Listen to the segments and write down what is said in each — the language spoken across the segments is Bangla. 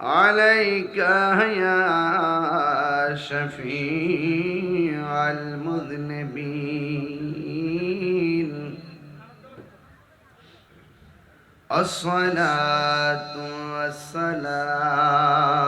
عليك يا شفيع المذنبين. الصلاة والسلام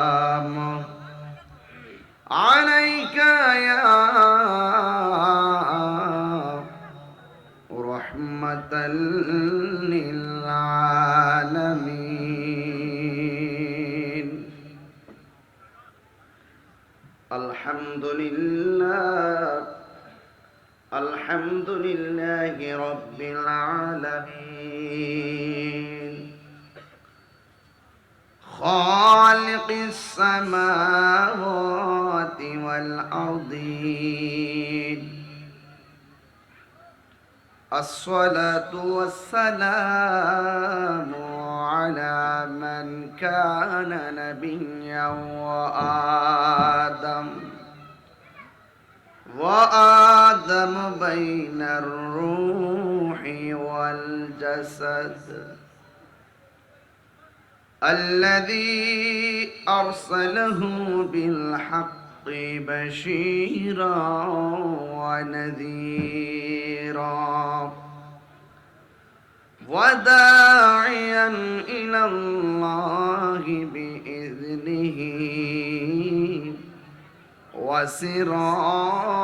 الحمد لله الحمد لله رب العالمين. خالق السماوات والأرضين. الصلاة والسلام على من كان نبيا وآدم. وآدم بين الروح والجسد. الذي أرسله بالحق بشيرا ونذيرا. وداعيا وسراجا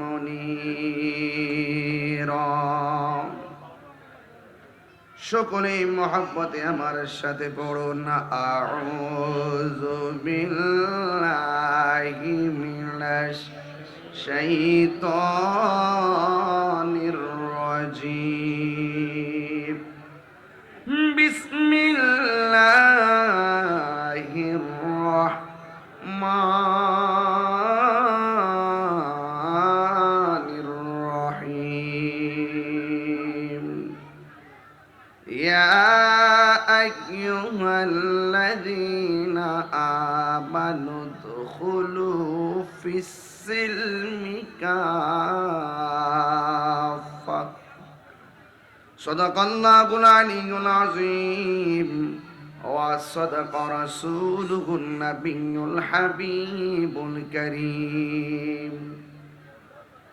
منيرا সকলেই মহব্বতে আমার সাথে পড়ুন আউযু বিল্লাহি মিনাশ শাইতানির في السلم كافة صدق الله العلي العظيم وصدق رسوله النبي الحبيب الكريم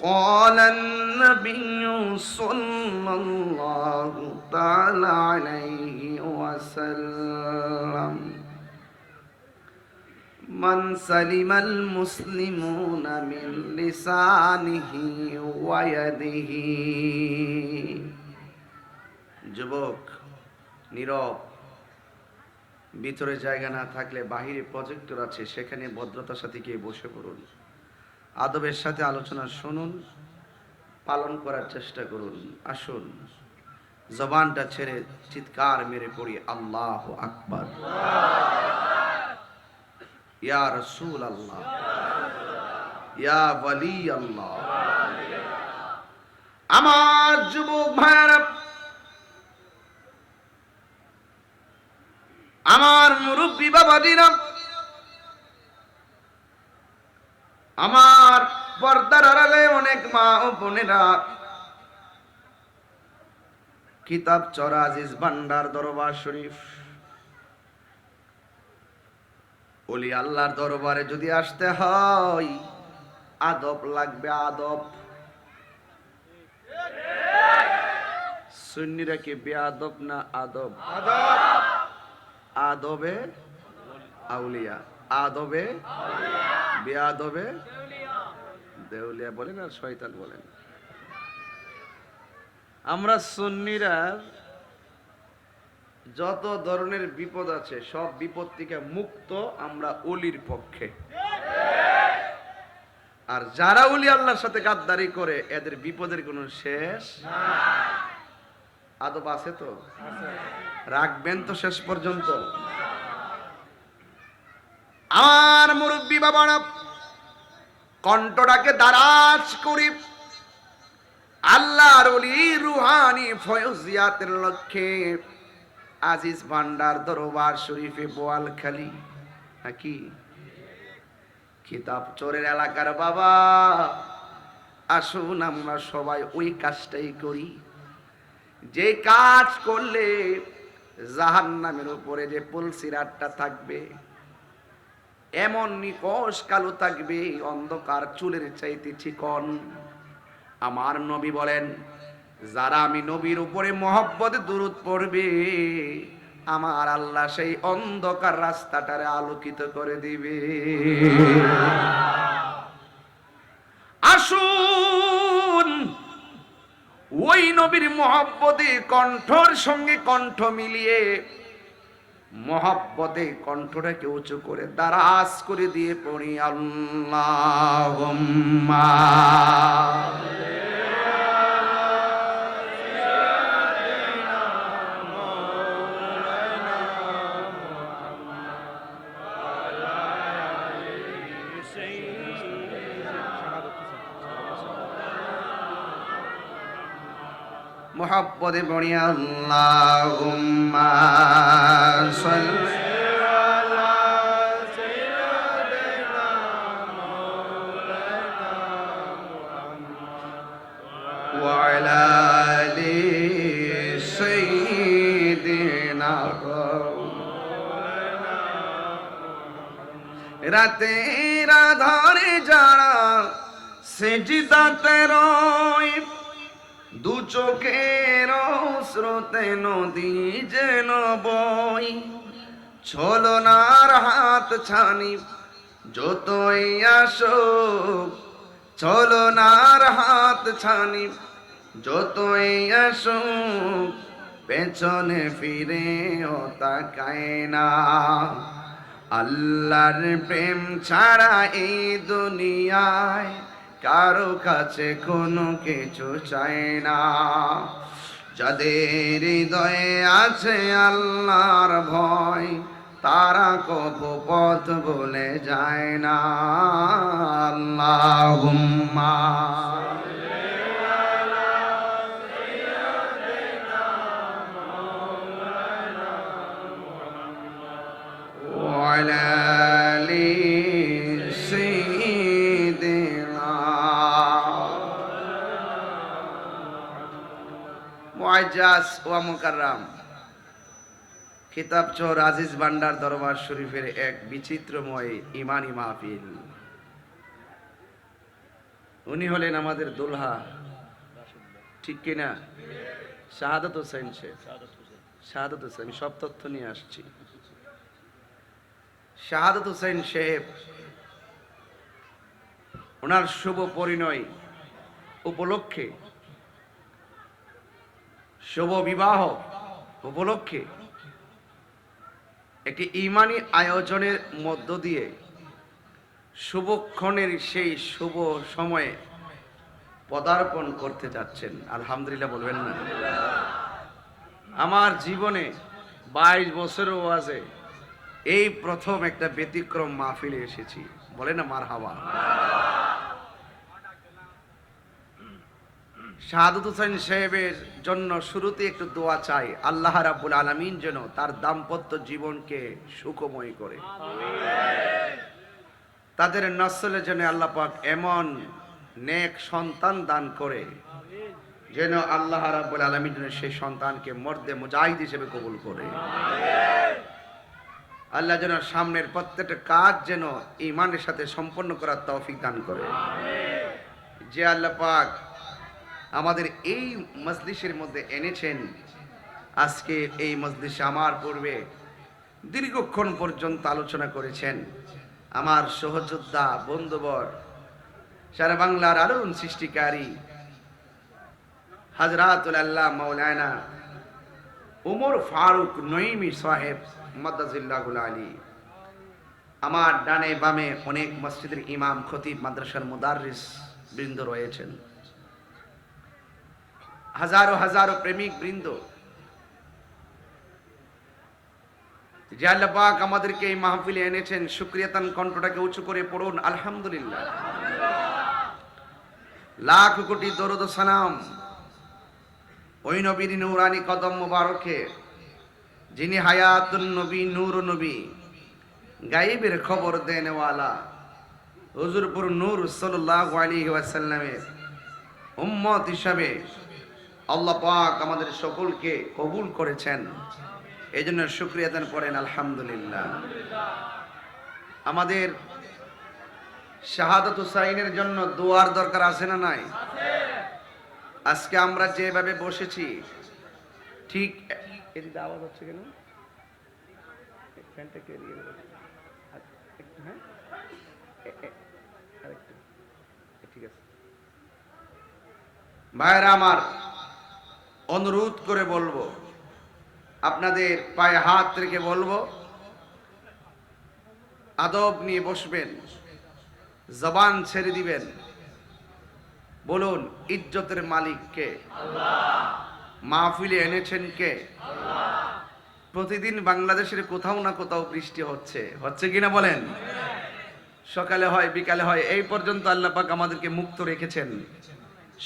قال النبي صلى الله تعالى عليه وسلم من سلم المسلمون من لسانه ويده যুবক নীরব ভিতরে জায়গা না থাকলে বাহিরে প্রজেক্টর আছে সেখানে ভদ্রতার সাথে গিয়ে বসে পড়ুন আদবের সাথে আলোচনা শুনুন পালন করার চেষ্টা করুন আসুন জবানটা ছেড়ে চিৎকার মেরে পড়ি আল্লাহ আকবার ইয়া রসুল আল্লাহ ইয়া ওয়ালি আল্লাহ আমার যুবক ভাইরা আমার মুরব্বী বাবাজিরা, আমার পর্দার আড়ালে অনেক মা ও বোনেরা, কিতাব চরা আজিজ ভান্ডার দরবার শরীফ ওলি আল্লাহর দরবারে যদি আসতে হয়, আদব লাগবে আদব। সুন্নিরা কি বেআদব না আদব? আদবে আউলিয়া। আদবে বেআদবে দেউলিয়া বলেন আর শয়তান বলেন। আমরা সুন্নিরা যত ধরনের বিপদ আছে, সব বিপদ থেকে মুক্ত আমরা অলির পক্ষে। আর যারা উলি আল্লাহর সাথে গাদ্দারি করে, এদের বিপদের কোনো শেষ আদব আছে তো? রাখবেন তো শেষ পর্যন্ত। আমার মুরব্বী বাবারা কণ্ঠটাকে দারাজ করি। আল্লাহর অলি রুহানি ফয়জিয়াতের লক্ষ্যে আজিজ ভান্ডার দরবার শরীফে বোয়াল খালি। নাকি? খিতাব চোরের এলাকার বাবা। আসুন আমরা সবাই ওই কাজটাই করি। যে কাজ করলে জাহান নামের উপরে যে পুলসিরাটটা থাকবে, এমন নিকশ কালো থাকবে, অন্ধকার চুলের চাইতে চিকন। আমার নবী বলেন যারা আমি নবীর উপরে মহব্বত দূরত পড়বে, আমার আল্লাহ সেই অন্ধকার রাস্তাটারে আলোকিত করে দিবে। আসুন, ওই নবীর মহব্বতে কণ্ঠর সঙ্গে কণ্ঠ মিলিয়ে, মহাব্বতে কণ্ঠটাকে উঁচু করে দারাজ করে দিয়ে পড়ি আল্লাহ মহাব্বতে পড়ি আল্লাহুম্মা সাল্লি রাতে রাধারে যারা সেজিদাতে রয় চোখের স্রোতে নদী যেন বই ছলনার হাত ছানি যতই আসো ছলনার হাত ছানি যতই আসো পেছনে ফিরে ও তাকায় না। আল্লাহর প্রেম ছাড়া এই দুনিয়ায় কারো কাছে কোনো কিছু চায় না যাদের হৃদয়ে আছে আল্লাহর ভয় তারা কবু পথ বলে যায় না আল্লাহ وعلى মুআজ্জাজ ওয়া খিতাব চোর আজিজ ভান্ডার দরবার শরীফের এক বিচিত্রময় ইমানি মাহফিল। উনি হলেন আমাদের দুলহা। ঠিক কিনা শাহাদত হোসেন শাহাদত হোসেন সব তথ্য নিয়ে আসছি। শাহাদত হোসেন সাহেব ওনার শুভ পরিণয় উপলক্ষে শুভ বিবাহ উপলক্ষে একটি ইমানি আয়োজনের মধ্য দিয়ে শুভক্ষণের সেই শুভ সময়ে পদার্পণ করতে যাচ্ছেন। আলহামদুলিল্লাহ বলবেন না। আমার জীবনে বাইশ বছরও আছে, এই প্রথম একটা ব্যতিক্রম মাহফিলে এসেছি। বলে না মার হাওয়া শাহাদত হোসেন সাহেবের জন্য শুরুতে একটু দোয়া চাই। আল্লাহ রাব্বুল আলামিন যেন তার দাম্পত্য জীবনকে সুখময় করে। তাদের নসলে যেন আল্লাহ পাক এমন নেক সন্তান দান করে, যেন আল্লাহ রাব্বুল আলামিন যেন সেই সন্তানকে মর্দে মুজাহিদ হিসেবে কবুল করে। আল্লাহ যেন সামনের প্রত্যেকটা কাজ যেন ইমানের সাথে সম্পন্ন করার তৌফিক দান করে। যে আল্লাহ পাক আমাদের এই মজলিসের মধ্যে এনেছেন। আজকে এই মজলিসে আমার পূর্বে দীর্ঘক্ষণ পর্যন্ত আলোচনা করেছেন আমার সহযোদ্ধা, বন্ধুবর, সারা বাংলার আরুণ সৃষ্টিকারী হাজরাতুল আল্লাহ মৌলানা উমর ফারুক নঈমি সাহেব মাদ্দাজিল্লাহুল আলী। আমার ডানে বামে অনেক মসজিদের ইমাম, খতিব, মাদ্রাসার মুদারিস বৃন্দ রয়েছেন। হাজারো হাজারো প্রেমিক বৃন্দ। যে আল্লাহ পাক আমাদেরকে এই মাহফিলে এনেছেন শুক্রিয়াতান কণ্ঠটাকে উঁচু করে পড়ুন, আলহামদুলিল্লাহ। লাখ কোটি দরুদ সালাম ওই নবীর নূরানি কদম মুবারকে, যিনি হায়াতুন নবী, নূর নবী গাইবের খবর দেনওয়ালা, হুজুরপুর নূর সাল্লাল্লাহু আলাইহি ওয়াসাল্লামের উম্মত হিসাবে আল্লাহ পাক আমাদের সকলকে কবুল করেছেন। এই জন্য শুক্রিয়া দান করেন, আলহামদুলিল্লাহ। আমাদের শাহাদত হুসাইনের জন্য দোয়ার দরকার আছে না নাই? আজকে আমরা যেভাবে বসেছি, ঠিক এদিকে আওয়াজ হচ্ছে কেন? হ্যাঁ? ঠিক আছে। ভাইরা আমার অনুরোধ করে বলব, আপনাদের পায়ে হাত রেখে বলব, আদব নিয়ে বসবেন, জবান ছেড়ে দিবেন। বলুন, ইজ্জতের মালিক কে? মাহফিলে এনেছেন কে? প্রতিদিন বাংলাদেশের কোথাও না কোথাও বৃষ্টি হচ্ছে। হচ্ছে কিনা বলেন? সকালে হয়, বিকালে হয়, এই পর্যন্ত আল্লাহ পাক আমাদেরকে মুক্ত রেখেছেন।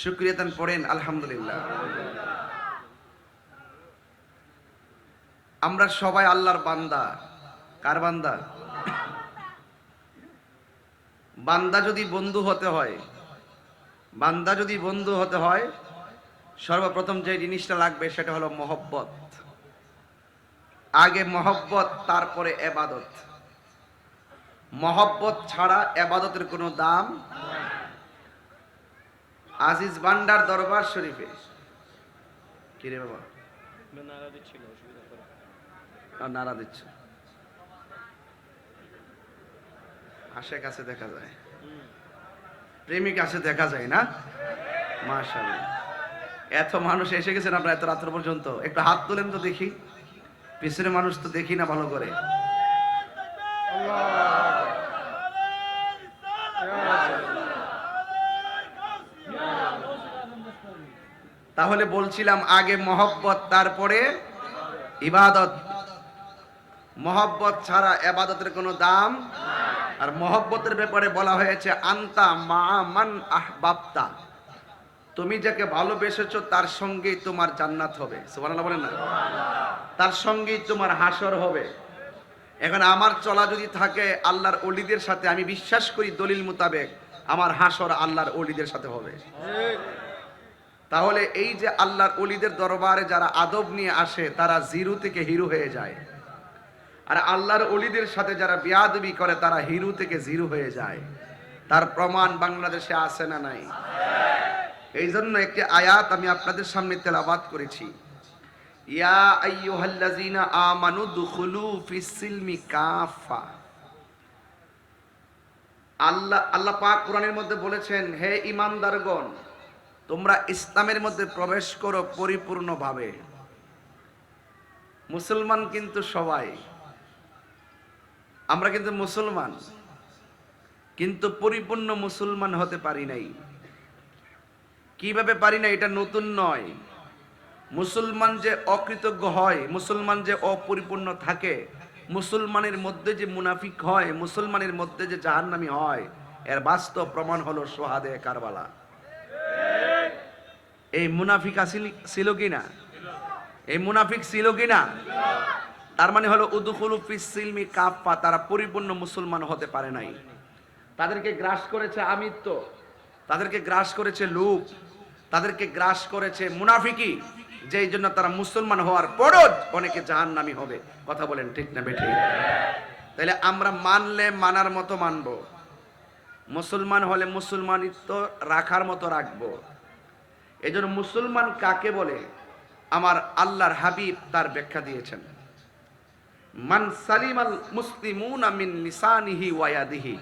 শুক্রিয়াতান পড়েন আলহামদুলিল্লাহ। আমরা সবাই আল্লাহর বান্দা। কার বান্দা? বান্দা যদি বন্ধু হতে হয়, বান্দা যদি বন্ধু হতে হয়, সর্বপ্রথম যে জিনিসটা লাগবে সেটা হলো মহব্বত। আগে মহব্বত, তারপরে এবাদত। মহব্বত ছাড়া এবাদতের কোনো দাম আজিজ বান্ডার দরবার শরীফে। কিরে বাবা? করে আর নাড়া দিচ্ছে। হাসে কাছে দেখা যায়। প্রেমিক আছে দেখা যায় না? এত মানুষ এসে গেছেন আপনার এত রাত্র পর্যন্ত। একটু হাত তোলেন তো দেখি। পিছনে মানুষ তো দেখি না ভালো করে। তাহলে বলছিলাম আগে মহব্বত, তারপরে ইবাদত। মহব্বত ছাড়া এবাদতের কোনো দাম? আর মহব্বতের ব্যাপারে বলা হয়েছে, আন্তা মা মান আহবাবতা। তুমি যাকে ভালোবেসেছো, তার সঙ্গেই তোমার জান্নাত হবে। সুবহানাল্লাহ বলেন না? তার সঙ্গেই তোমার হাসর হবে। এখন আমার চলা যদি থাকে, আল্লাহর অলিদের সাথে আমি বিশ্বাস করি, দলিল মোতাবেক আমার হাসর আল্লাহর অলিদের সাথে হবে। তাহলে এই যে আল্লাহর অলিদের দরবারে যারা আদব নিয়ে আসে, তারা জিরো থেকে হিরো হয়ে যায়। আর আল্লাহর অলিদের সাথে যারা বিয়াদবি করে, তারা হিরু থেকে জিরু হয়ে যায়। তার প্রমাণ বাংলাদেশে আছে না নাই? এই জন্য একটি আয়াত আমি আপনাদের সামনে তেলাবাত করেছি। ইয়া আইয়ুহাল্লাযীনা আমানু দুখুলু ফিস সিলমি কাফা আল্লাহ আল্লাহ পাক কোরআনের মধ্যে বলেছেন, হে ইমানদারগণ, তোমরা ইসলামের মধ্যে প্রবেশ করো পরিপূর্ণভাবে। মুসলমান কিন্তু সবাই আমরা কিন্তু মুসলমান। কিন্তু পরিপূর্ণ মুসলমান হতে পারি নাই। কীভাবে পারি না এটা নতুন নয়। মুসলমান যে অকৃতজ্ঞ হয়, মুসলমান যে অপরিপূর্ণ থাকে, মুসলমানের মধ্যে যে মুনাফিক হয়, মুসলমানের মধ্যে যে জাহান্নামি হয়, এর বাস্তব প্রমাণ হলো সোহাদে কারবালা। এই মুনাফিক আসিল- ছিল কিনা? এই মুনাফিক ছিল কিনা? তার মানে হলো উদুকুলু ফিসিলমি কাপ্পা তারা পরিপূর্ণ মুসলমান হতে পারে নাই। তাদেরকে গ্রাস করেছে আমিত্ব। তাদেরকে গ্রাস করেছে লুপ। তাদেরকে গ্রাস করেছে মুনাফিকি। যেই জন্য তারা মুসলমান হওয়ার পরও অনেকে জাহান্নামী হবে। কথা বলেন ঠিক না বেঠিক তাহলে আমরা মানলে মানার মতো মানবো। মুসলমান হলে মুসলমানিত্ব রাখার মতো রাখব। এই জন্য মুসলমান কাকে বলে? আমার আল্লাহর হাবিব তার ব্যাখ্যা দিয়েছেন। মান সালিমাল মুসলিমুন মিন লিসানিহি ওয়ায়াদিহি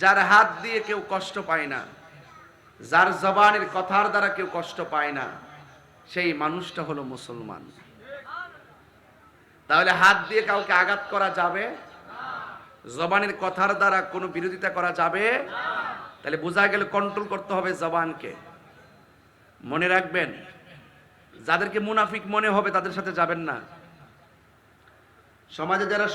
যার হাত দিয়ে কেউ কষ্ট পায় না, যার জবানের কথার দ্বারা কেউ কষ্ট পায় না, সেই মানুষটা হলো মুসলমান। তাহলে হাত দিয়ে কাউকে আঘাত করা যাবে? জবানের কথার দ্বারা কোনো বিরোধিতা করা যাবে? তাহলে বোঝা গেলে কন্ট্রোল করতে হবে জবানকে। মনে রাখবেন, যাদেরকে মুনাফিক মনে হবে তাদের সাথে যাবেন না। সমাজে যারা